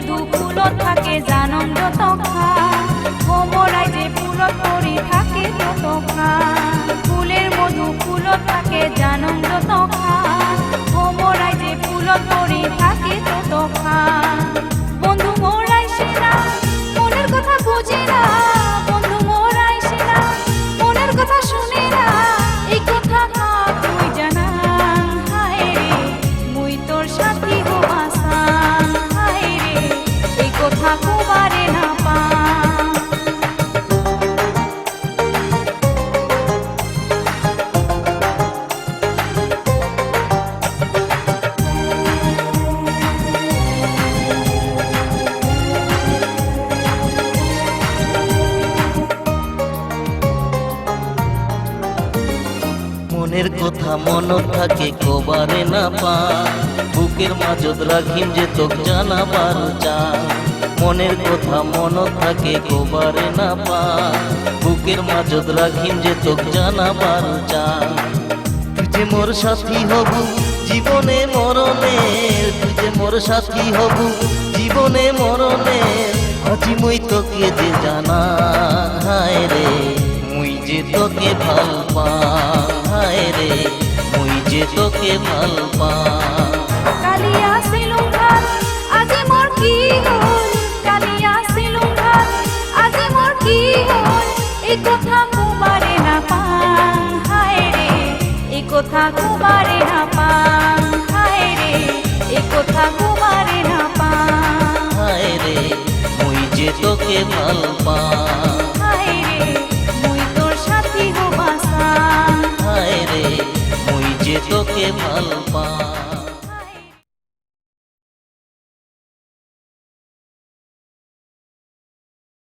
মধু ফুলত থাকে জানন মনের কথা মন থাকে কবারে না পা। বুকের মাঝত রাখিম যে তোক জানাবার চা। মনের কথা মন থাকে কবারে না পা। বুকের মাঝত রাখিম যে তোক জানাবার চা। তুই মোর সাথী হব, জীবনে মরণে তুই যে মোর সাথী হব, জীবনে মরণে আজি মুই তোকে যে জানা, হায় রে। যে তোকে ভালো পা হায় রে মুই যে তোকে ভালো পা কালিয়া সিলুম ঘাট আজি মোর কি হল? কালিয়া সিলুম ঘাট আজি মোর কি হল? এই কথা কুমারে না হায় রে এই কথা কুমারে না পান হায় রে এই কথা কুমারে না পান হায় রে। মুই যে তোকে ভালো পা তোকে ভালো পা